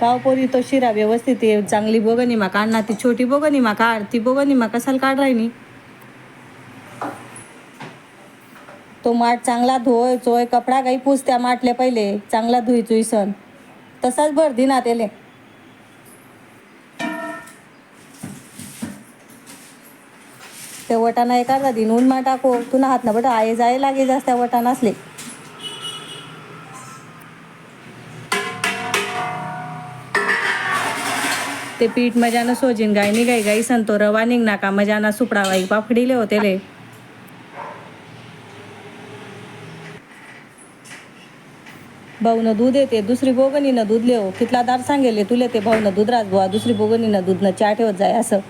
काव पोरी तो शिरा व्यवस्थित आहे चांगली बोगनी मा काढ ना ती छोटी बोगनी मा काढ ती बोगनी मा कसाला काढ राहिनी तो माठ चांगला धुय चोय कपडा काही पुसत्या माठले पहिले चांगला धुई चुईसन तसाच भर दिना त्याले ते वटाणा एखादा दिन ऊन मा टाको तुला हात ना बट आये जाय लागे जास्त त्या वटाणा असले. ते पीठ मजानं सोजीन गाय निघाई गाई संतो रवा निघना का मजाना सुपडावाई पाफडीले होते ले. भाऊनं दूध येते दुसरी बोगनीनं दूध लेव. कितला दार सांगेले तुले ते भाऊनं दूध राज बुवा दुसरी बोगनीनं दूधनं चहा ठेवत जाय असं.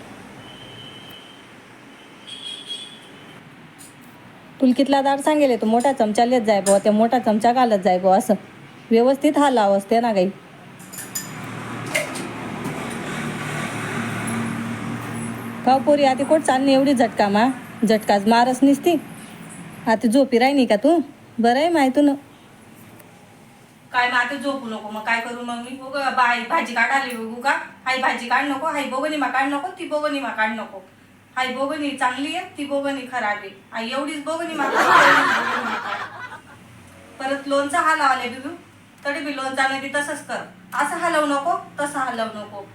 तुला कितला दार सांगेले तू मोठा चमचा लेत जाय बुवा त्या मोठा चमचा घालत जाय बुवा असं. व्यवस्थित हालावं ते ना गाई. का पोरी आता कोट चालणी एवढी झटका मा? झटकाच मारच निसती. आता झोपी राहिनी का तू? बरं आहे माहिती ना काय मग आता झोपू नको मग काय करू मग मी? बघ बाई भाजी काढाली बघू का? हाय भाजी काढ नको हाय बोगणी मा काढ नको ती बोगणी मा काढ नको. हाय बोगणी चांगली आहे ती बोगणी खराब आहे. आई एवढीच बोगणी मा परत लोणचा हलावले बिबू तरी बी लोणचा नाही तसंच कर. असं हलवू नको तसं हलवू नको.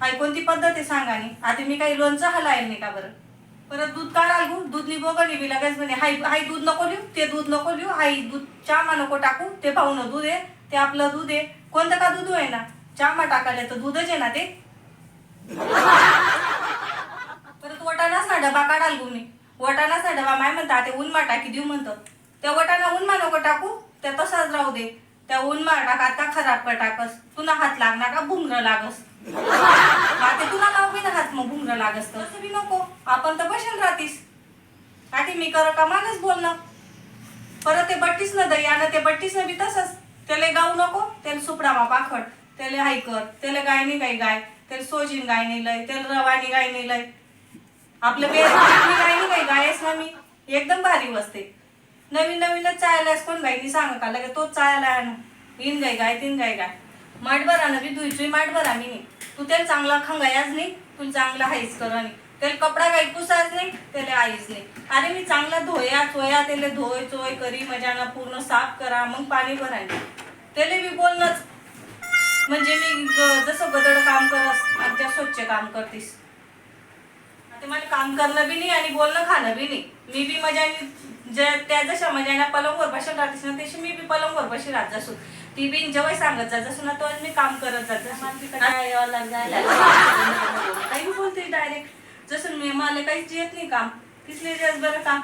हाय कोणती पद्धत आहे सांगा नी आता मी काही लोणचं हलायल नाही का बरं? परत दूध काढाल गो दूधनी बोगणी मी लगेच म्हणे हाय हाय दूध नको लिहू ते दूध नको लिहू हाय दूध चामा नको टाकू ते पाहुणं दूध आहे ते आपलं दूध आहे. कोणतं का दूध आहे ना चामा टाकायला तर दूधच आहे ना ते? परत वटाणाच ना डबा काढाल गो मी. वटाणाच ना डबा माय म्हणता ते उन्मा टाकी देऊ म्हणतं. त्या वटाणा उन्मा नको टाकू त्या तसाच राहू दे. त्या उन्मा टाका आता खराब कर टाकस. पुन्हा हात लागणार का भुंगर लागस. आता तुला नाव बी ना मग भुंगर लागस तर तसं बी नको. आपण तर बसेल राहतीस. आधी मी कर का मागच बोलणं? परत ते बट्टीस न दही आणि ते बट्टीस न बी तसंच. त्याला गाऊ नको त्याला सुपडामा पाखड त्याला हाय कर त्याला गाय नाही गाय गाय त्याला सोजीन गाय नाही लय त्याला रवानी गाय नाही लय. आपलं बेस गाय नाही गाय गायस ना मी. एकदम भारी बसते. नवीन नवीनच चायलास कोण गायनी सांग का? लगे तोच चायला आणू. इन गाय गाय तीन गाय गाय. माठभर ना बी धुईचुई माठभर मी नाही. तू त्याला चांगला खंगायाच नाही तू चांगला हाईच कर आणि त्याला कपडा काही पुसाच नाही त्याला आईच नाही. अरे मी चांगला धोया चोया त्याला धोय चोय करी मजाना पूर्ण साफ करा मग पाणी भरायला त्याला मी बोलणंच. म्हणजे मी जसं गदड काम करस आमच्या स्वच्छ काम करतीस. आता मला काम करणं बी नाही आणि बोलणं खाणं बी नाही. मी बी मजाने ज्या त्या जशा मजाने पलंगवर बसून राहतेस ना तशी मी बी पलंगवर बशी राहत असू ती बी जेव्हा सांगत जा जसं ना तो मी काम करत जात काय यावं काही बोलते डायरेक्ट जसं मी मला काहीच येत नाही काम किसले दिवस बरं काम